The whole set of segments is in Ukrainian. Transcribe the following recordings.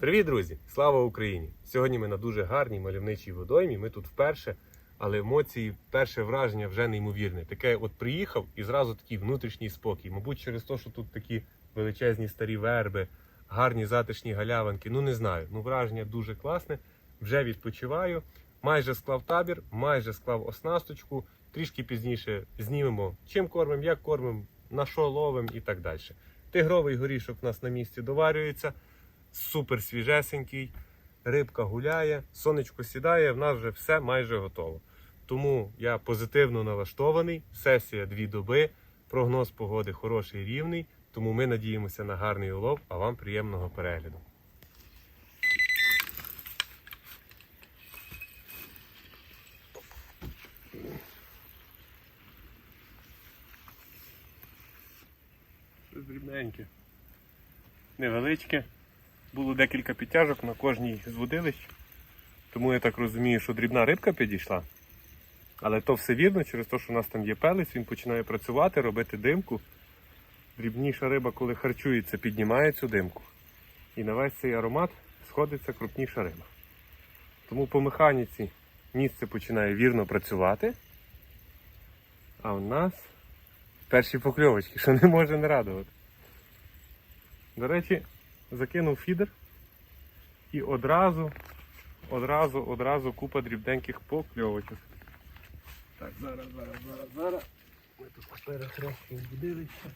Привіт, друзі! Слава Україні! Сьогодні ми на дуже гарній мальовничій водоймі. Ми тут вперше, але емоції, перше враження вже неймовірне. Таке от приїхав і зразу такий внутрішній спокій. Мабуть, через те, що тут такі величезні старі верби, гарні затишні галявинки. Ну не знаю. Ну враження дуже класне. Вже відпочиваю. Майже склав табір, майже склав оснасточку. Трішки пізніше знімемо, чим кормимо, як кормимо, на що ловимо і так далі. Тигровий горішок у нас на місці доварюється супер свіжесенький, рибка гуляє, сонечко сідає, в нас вже все майже готово. Тому я позитивно налаштований. Сесія дві доби, прогноз погоди хороший рівний. Тому ми надіємося на гарний улов, а вам приємного перегляду. Щось дрібненьке. Невеличке. Було декілька підтяжок на кожній з водилищ. Тому я так розумію, що дрібна рибка підійшла. Але то все вірно, через те, що у нас там є пелець, він починає працювати, робити димку. Дрібніша риба, коли харчується, піднімає цю димку. І на весь цей аромат сходиться крупніша риба. Тому по механіці місце починає вірно працювати. А у нас перші покльовочки, що не може не радувати. До речі, закинув фідер і одразу, одразу, одразу купа дрібненьких покльовочок. Так, зараз, зараз, зараз, зараз. Ми тут перехрестимо будилище.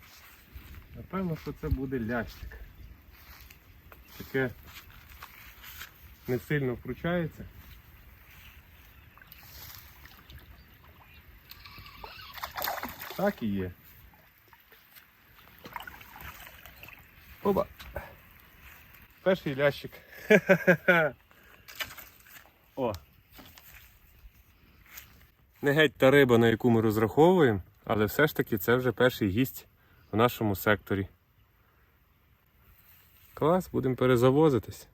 Напевно, що це буде лящик. Таке не сильно вкручається. Так і є. Оба. Перший лящик. О. Не геть та риба, на яку ми розраховуємо, але все ж таки це вже перший гість в нашому секторі. Клас, будемо перезавозитись.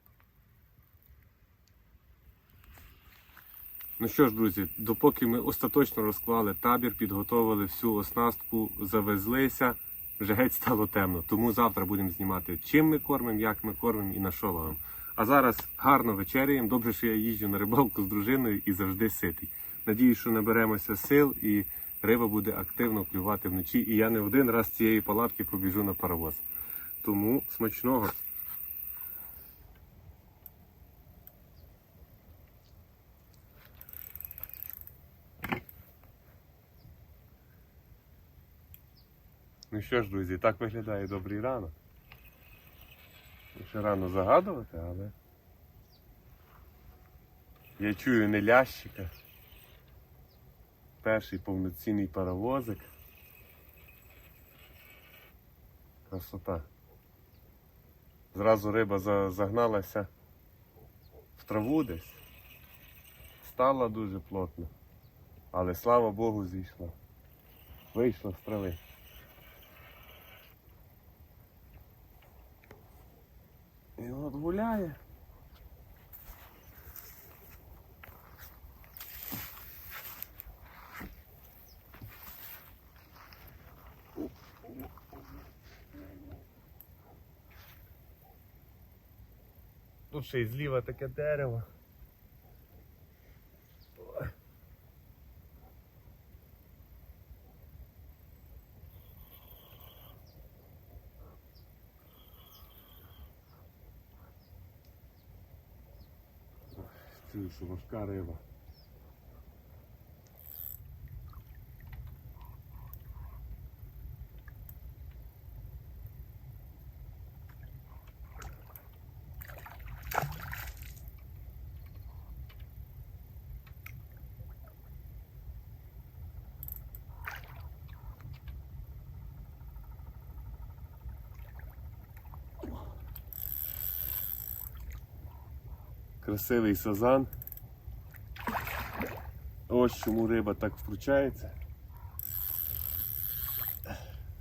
Ну що ж, друзі, допоки ми остаточно розклали табір, підготовили всю оснастку, завезлися, вже геть стало темно. Тому завтра будемо знімати, чим ми кормимо, як ми кормимо і на що ловимо. А зараз гарно вечеряємо. Добре, що я їжджу на рибалку з дружиною і завжди ситий. Надіюсь, що наберемося сил і риба буде активно клювати вночі. І я не один раз з цієї палатки побіжу на паровоз. Тому смачного. Ну що ж, друзі, так виглядає добрий ранок. Ще рано загадувати, але я чую не лящика. Перший повноцінний паровозик. Красота. Зразу риба загналася в траву десь. Стала дуже плотно. Але слава Богу зійшла. Вийшла з трави. І от гуляє. Тут ще й зліва таке дерево. Чую, що важка риба. Красивий сазан. Ось чому риба так вкручається.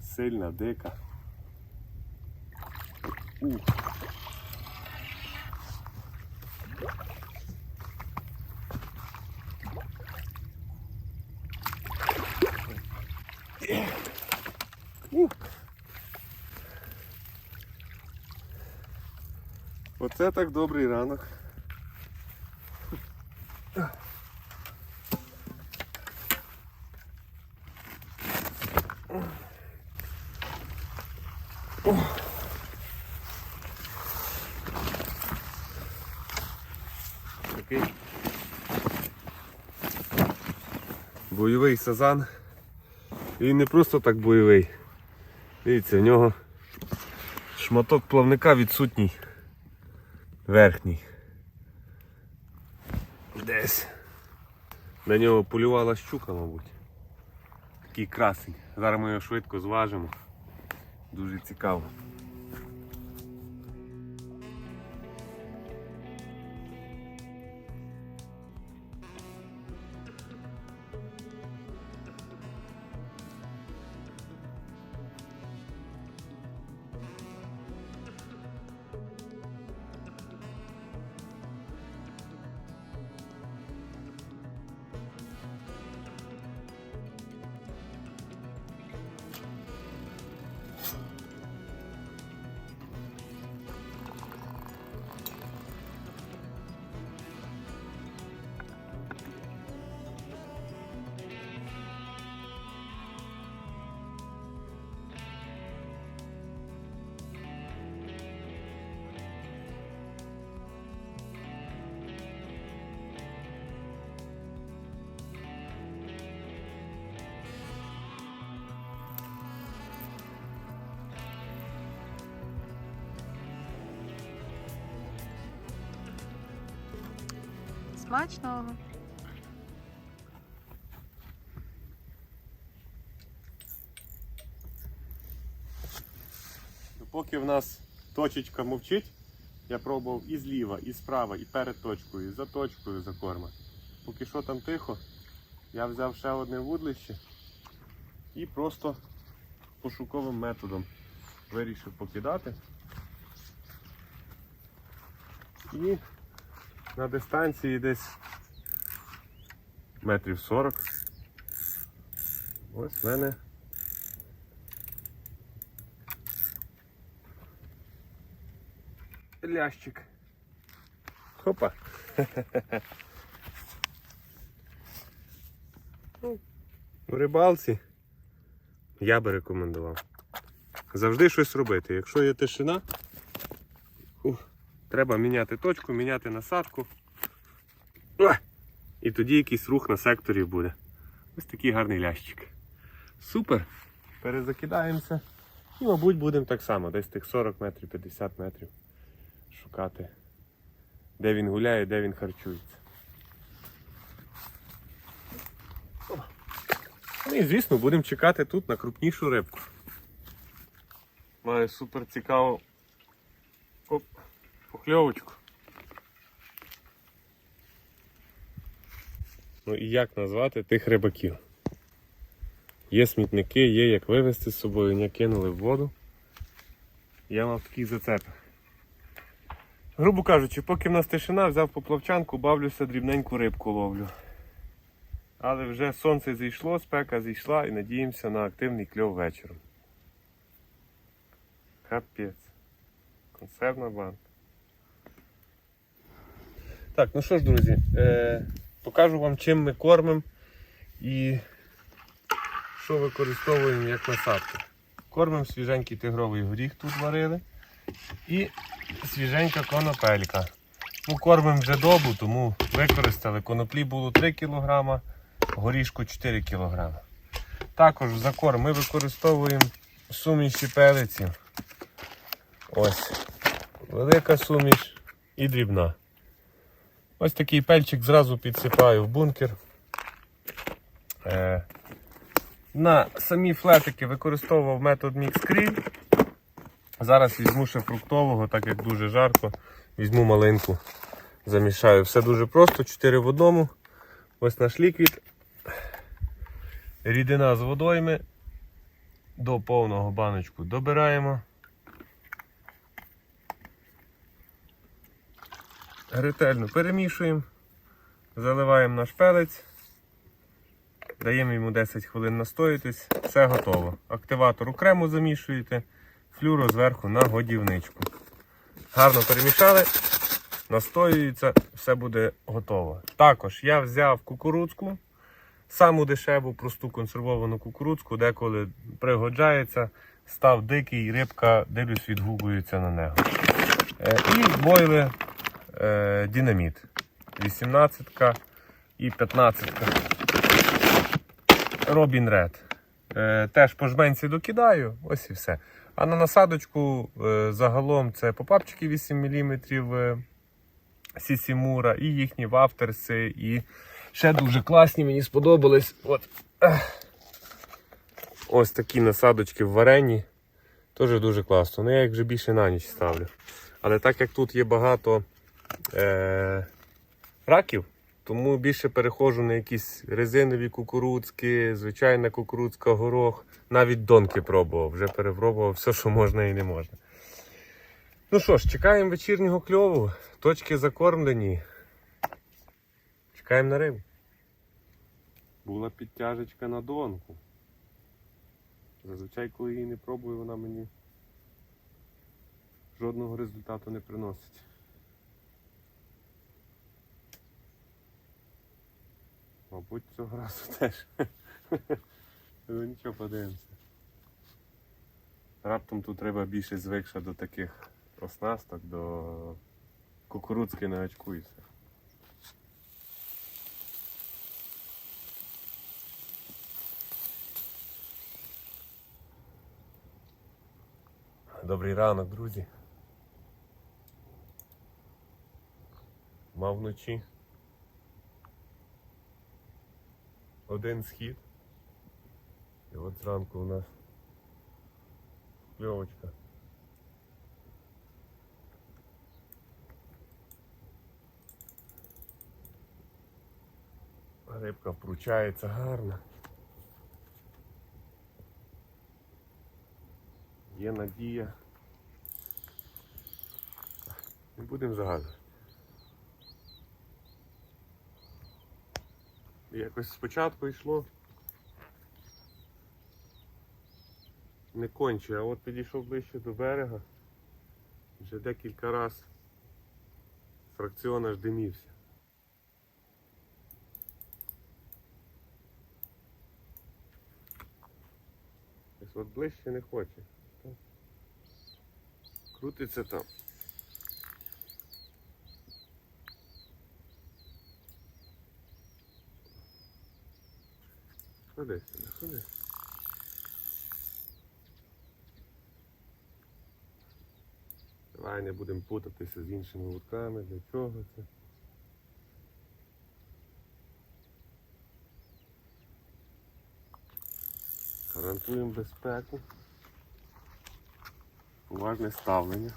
Сильна, дика. Ух. Оце так добрий ранок. Такий бойовий сазан. І не просто так бойовий. Дивіться, в нього шматок плавника відсутній. Верхній. Десь. На нього полювала щука, мабуть. Такий красень. Зараз ми його швидко зважимо. Дуже цікаво. Смачного. Поки в нас точечка мовчить, я пробував і зліва, і справа, і перед точкою, і за точкою за корма. Поки що там тихо, я взяв ще одне вудлище і просто пошуковим методом вирішив покидати. І на дистанції десь метрів 40. Ось в мене лящик. Хопа. Ну, У рибалці я би рекомендував. Завжди щось робити. Якщо є тишина, треба міняти точку, міняти насадку. І тоді якийсь рух на секторі буде. Ось такий гарний лящик. Супер! Перезакидаємося. І, мабуть, будемо так само, десь тих 40 метрів, 50 метрів шукати, де він гуляє, де він харчується. Ну і звісно, будемо чекати тут на крупнішу рибку. Маю супер цікаву покльовочку. Ну і як назвати тих рибаків? Є смітники, є як вивезти з собою, не кинули в воду. Я мав такий зацеп. Грубо кажучи, поки в нас тишина, взяв поплавчанку, бавлюся, дрібненьку рибку ловлю. Але вже сонце зійшло, спека зійшла і надіємося на активний кльов вечором. Капець. Консервна банка. Так, ну що ж, друзі, е, покажу вам, чим ми кормимо і що використовуємо як насадку. Кормимо свіженький тигровий горіх тут варили. І свіженька конопелька. Ну, Кормимо вже добу, тому використали. Коноплі було 3 кг, горішку 4 кг. Також за корм ми використовуємо суміші пелиців. Ось. Велика суміш і дрібна. Ось такий пельчик зразу підсипаю в бункер. Е, на самі флетики використовував метод мікскріль. Зараз візьму ще фруктового, так як дуже жарко. Візьму малинку, замішаю. Все дуже просто, 4 в одному. Ось наш ліквід. Рідина з водойми. До повного баночку добираємо. Ретельно перемішуємо, заливаємо наш пелець, даємо йому 10 хвилин настоїтись, все готово. Активатор окремо замішуєте. Флюро зверху на годівничку. Гарно перемішали, настоюється, все буде готово. Також я взяв кукурудзку, саму дешеву, просту консервовану кукурудзку, деколи пригоджається, став дикий, рибка, дивлюсь, відгукується на нього. Е, І збоїли е, динаміт. 18 і 15. Робін Ред. Е, теж по жменці докидаю, ось і все. А на насадочку е, загалом це попапчики 8 мм е, Сісімура, і їхні вафтерси, і ще дуже класні, мені сподобались. От. Ось такі насадочки в варені. Теж дуже класно. Ну я їх вже більше на ніч ставлю. Але так як тут є багато е- раків, тому більше переходжу на якісь резинові кукурудзки, звичайна кукурудзка, горох. Навіть донки пробував, вже перепробував все, що можна і не можна. Ну що ж, чекаємо вечірнього кльову. Точки закормлені. Чекаємо на рибу. Була підтяжечка на донку. Зазвичай, коли її не пробую, вона мені жодного результату не приносить. Мабуть, цього разу теж. Ну нічого подивимося. Раптом тут треба більше звикша до таких оснасток, до кукурудзки на очку і все. Добрий ранок, друзі. Мав вночі. Один схід. І от зранку у нас кльовочка. Рибка вручається гарно. Є надія. Не будемо загадувати. Якось спочатку йшло. Не конче, а от підійшов ближче до берега. Вже декілька разів фракціон аж димівся. Ось от ближче не хоче. Крутиться там. Ходи сюди, ходи. Давай не будемо путатися з іншими вудками. Для чого це? Гарантуємо безпеку. Уважне ставлення.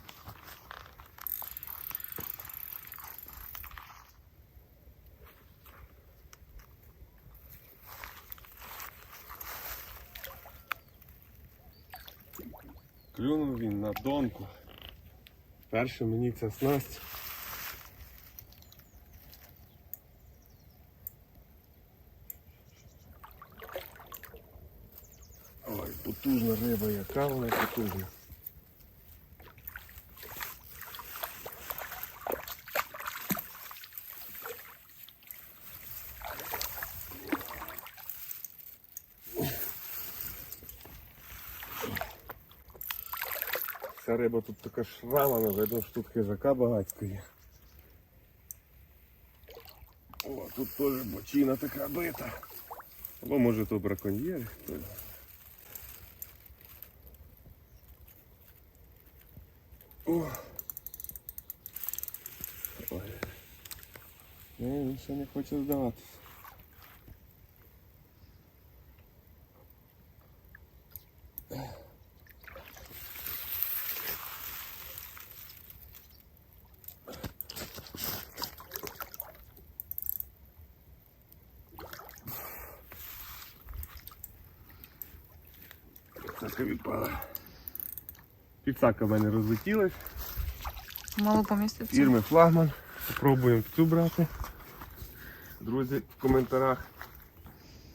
Клюнув він на донку. Перше мені ця снасть. Ой, потужна риба, яка вона потужна. риба тут така шрамана, видно, що тут хижака багатько є. О, тут теж бочина така бита. Або може то браконьєри. хто знає. О. Ой. Ні, він ще не хоче здаватися. Піцака в мене розлетілась. Мало поміститься. Ірми флагман. Спробуємо цю брати. Друзі, в коментарях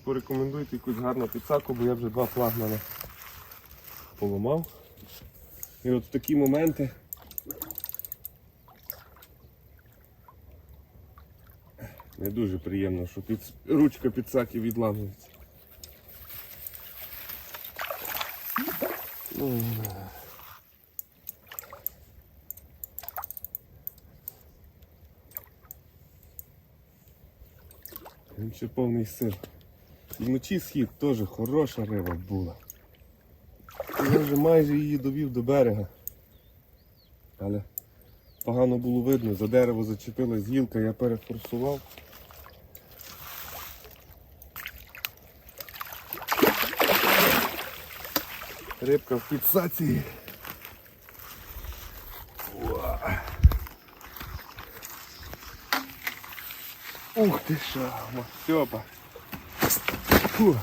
порекомендуйте якусь гарну піцаку, бо я вже два флагмани поламав. І от в такі моменти. Не дуже приємно, що під... ручка підсаки відламується. Ну, Він ще повний сир. Вночі схід теж хороша риба була. Я вже майже її довів до берега. Але погано було видно, за дерево зачепилась гілка, я перефорсував. Рибка в фіксації. Ти що, Степа. Фу.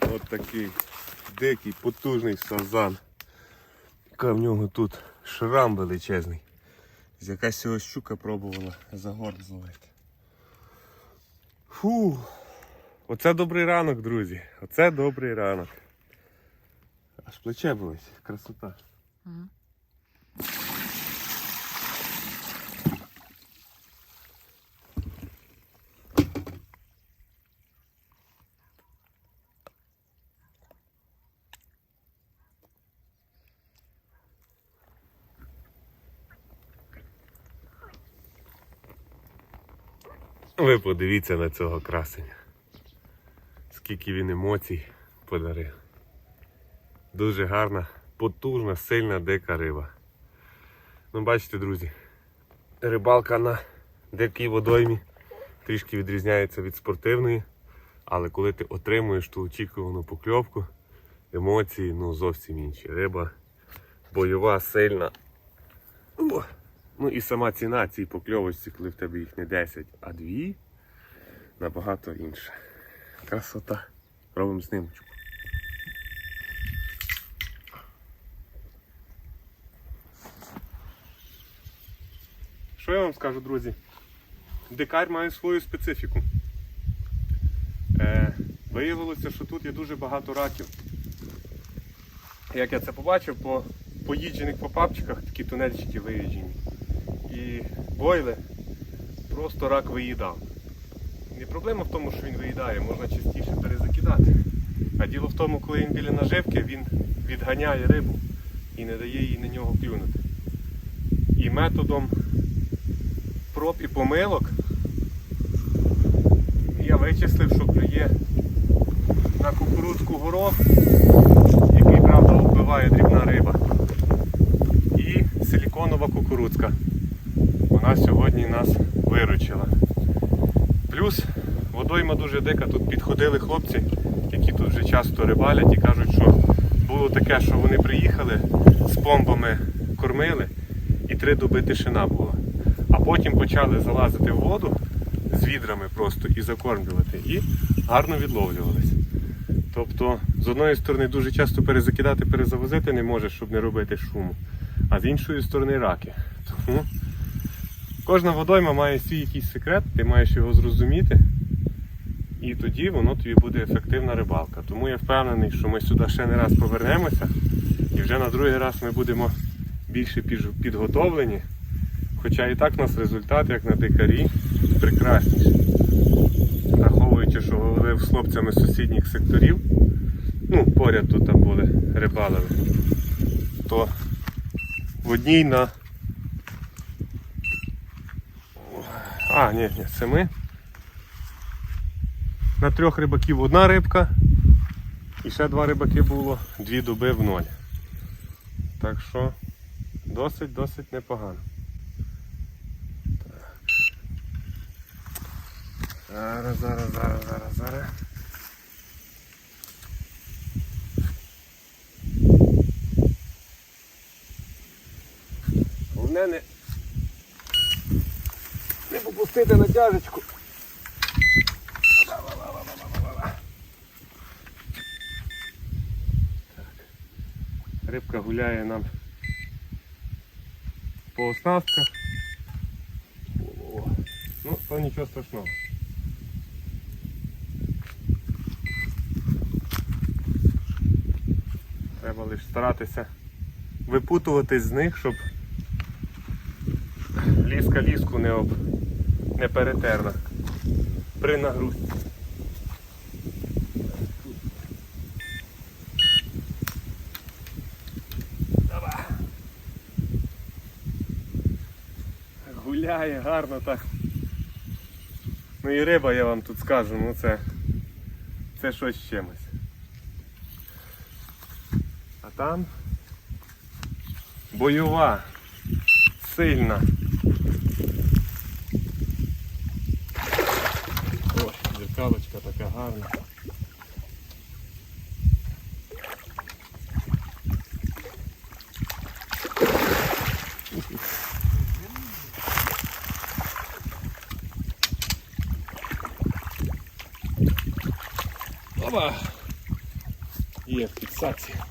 От такий дикий, потужний сазан. Яка в нього тут шрам величезний. Якась цього щука пробувала за горд зловити. Фу. Оце добрий ранок, друзі. Оце добрий ранок. Аж плече болить. Красота. Мгм. Ви подивіться на цього красення. Скільки він емоцій подарив. Дуже гарна, потужна, сильна дика риба. Ну, бачите, друзі, рибалка на дикій водоймі трішки відрізняється від спортивної, але коли ти отримуєш ту очікувану покльовку, емоції ну, зовсім інші. Риба бойова, сильна. Ну і сама ціна цій покльовочці, коли в тебе їх не 10, а 2, набагато інша. Красота. Робимо снимочку. Що я вам скажу, друзі? Дикар має свою специфіку. Е, виявилося, що тут є дуже багато раків. Як я це побачив, по поїджених попапчиках такі тунельчики виїджені. І бойли просто рак виїдав. Не проблема в тому, що він виїдає, можна частіше перезакидати. А діло в тому, коли він біля наживки, він відганяє рибу і не дає їй на нього клюнути. І методом проб і помилок я вичислив, що клює на кукурудзку горох, який, правда, вбиває дрібна риба. І силіконова кукурудзка. Вона сьогодні нас виручила. Плюс водойма дуже дика, тут підходили хлопці, які тут вже часто рибалять і кажуть, що було таке, що вони приїхали з помбами кормили і три доби тишина була. А потім почали залазити в воду з відрами просто і закормлювати, і гарно відловлювались. Тобто, з одної сторони, дуже часто перезакидати, перезавозити не можеш, щоб не робити шуму. А з іншої сторони раки. Тому кожна водойма має свій якийсь секрет, ти маєш його зрозуміти. І тоді воно тобі буде ефективна рибалка. Тому я впевнений, що ми сюди ще не раз повернемося. І вже на другий раз ми будемо більше підготовлені. Хоча і так у нас результат, як на дикарі, прекрасніший. Враховуючи, що ловив з хлопцями сусідніх секторів, ну, поряд тут там були рибалили, то в одній на. А, ні, ні, це ми. На трьох рибаків одна рибка. І ще два рибаки було, дві доби в ноль. Так що досить, досить непогано. Зараз, зараз, зараз, зараз, зараз. Головне не, попустити натяжечку. Рибка гуляє нам по оснастках. Ну, то нічого страшного. Треба лише старатися випутуватись з них, щоб ліска ліску не, об... не перетерла. При нагрузці. Гуляє гарно так. Ну і риба, я вам тут скажу, ну це, це щось з чимось. А там бойова, сильна. Опа! Є фіксація.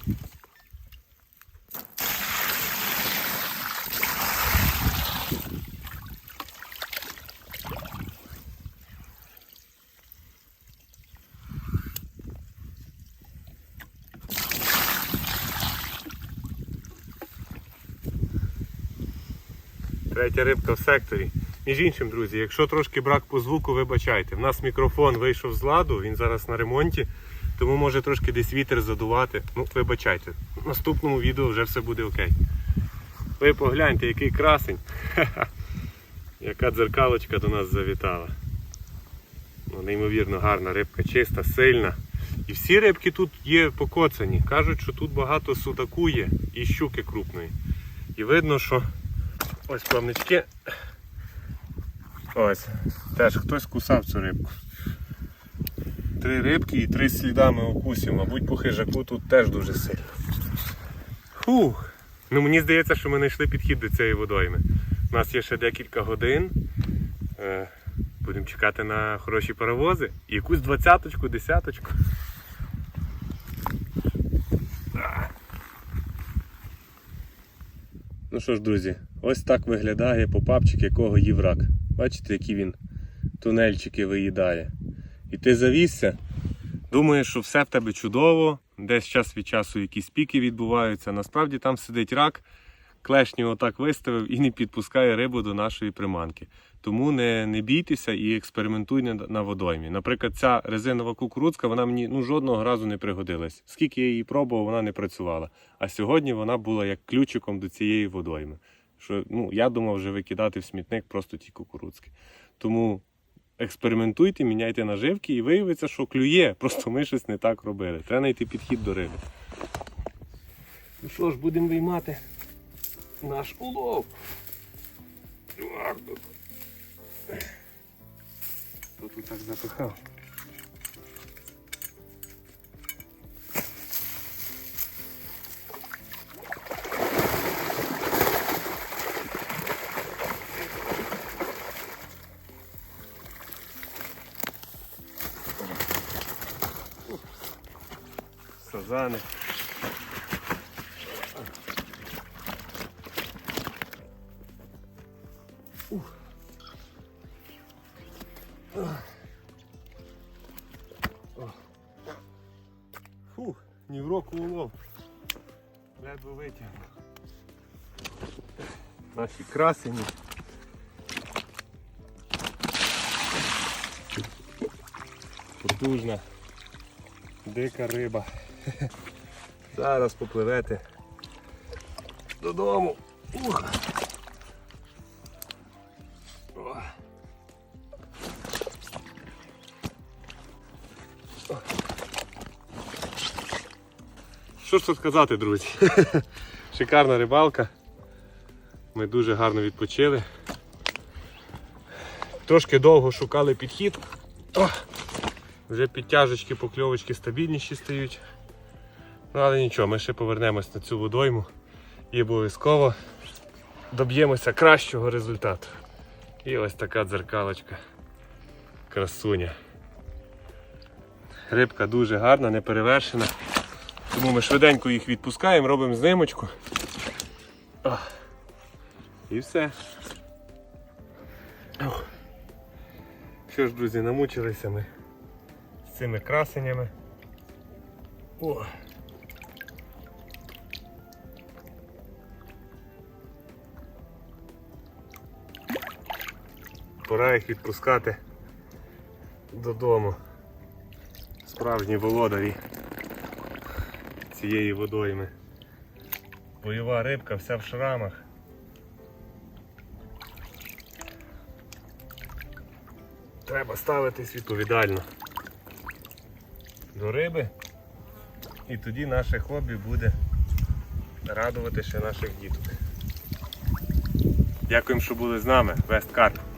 Третя рибка в секторі. Між іншим, друзі, якщо трошки брак по звуку, вибачайте. В нас мікрофон вийшов з ладу, він зараз на ремонті, тому може трошки десь вітер задувати. Ну, вибачайте. В наступному відео вже все буде окей. Ви погляньте, який красень. Ха-ха. Яка дзеркалочка до нас завітала. Ну, неймовірно гарна рибка, чиста, сильна. І всі рибки тут є покоцані. Кажуть, що тут багато судаку є і щуки крупної. І видно, що ось плавнички. Ось, теж хтось кусав цю рибку. Три рибки і три слідами укусів. Мабуть, по хижаку тут теж дуже сильно. Фух. Ну мені здається, що ми знайшли підхід до цієї водойми. У нас є ще декілька годин. Е, Будемо чекати на хороші паровози. І якусь двадцяточку, десяточку. Ну що ж, друзі, ось так виглядає попапчик, якого їв рак. Бачите, які він тунельчики виїдає. І ти завісся, думаєш, що все в тебе чудово, десь час від часу якісь піки відбуваються. Насправді там сидить рак, клешню отак виставив і не підпускає рибу до нашої приманки. Тому не, не бійтеся і експериментуйте на, на водоймі. Наприклад, ця резинова кукурудзка, вона мені ну, жодного разу не пригодилась. Скільки я її пробував, вона не працювала. А сьогодні вона була як ключиком до цієї водойми. Що, ну, я думав вже викидати в смітник просто ті кукурудзки. Тому експериментуйте, міняйте наживки і виявиться, що клює. Просто ми щось не так робили. Треба знайти підхід до риби. Ну що ж, будемо виймати наш улов. Тут. Хто тут так запихав? Сазани. Фух, ні в року улов. Ледве витягнув. Наші красені. Потужна. Дика риба. Зараз попливете додому. Ух. О. Що ж тут сказати, друзі? Шикарна рибалка. Ми дуже гарно відпочили. Трошки довго шукали підхід. О! Вже підтяжечки, покльовочки стабільніші стають. Ну, але нічого, ми ще повернемось на цю водойму і обов'язково доб'ємося кращого результату. І ось така дзеркалочка. Красуня. Рибка дуже гарна, не перевершена. Тому ми швиденько їх відпускаємо, робимо знимочку. І все. Що ж, друзі, намучилися ми з цими красенями. О. пора їх відпускати додому. Справжні володарі цієї водойми. Бойова рибка, вся в шрамах. Треба ставитись відповідально до риби. І тоді наше хобі буде радувати ще наших діток. Дякуємо, що були з нами. Весткарп.